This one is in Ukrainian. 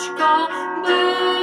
Сонечка без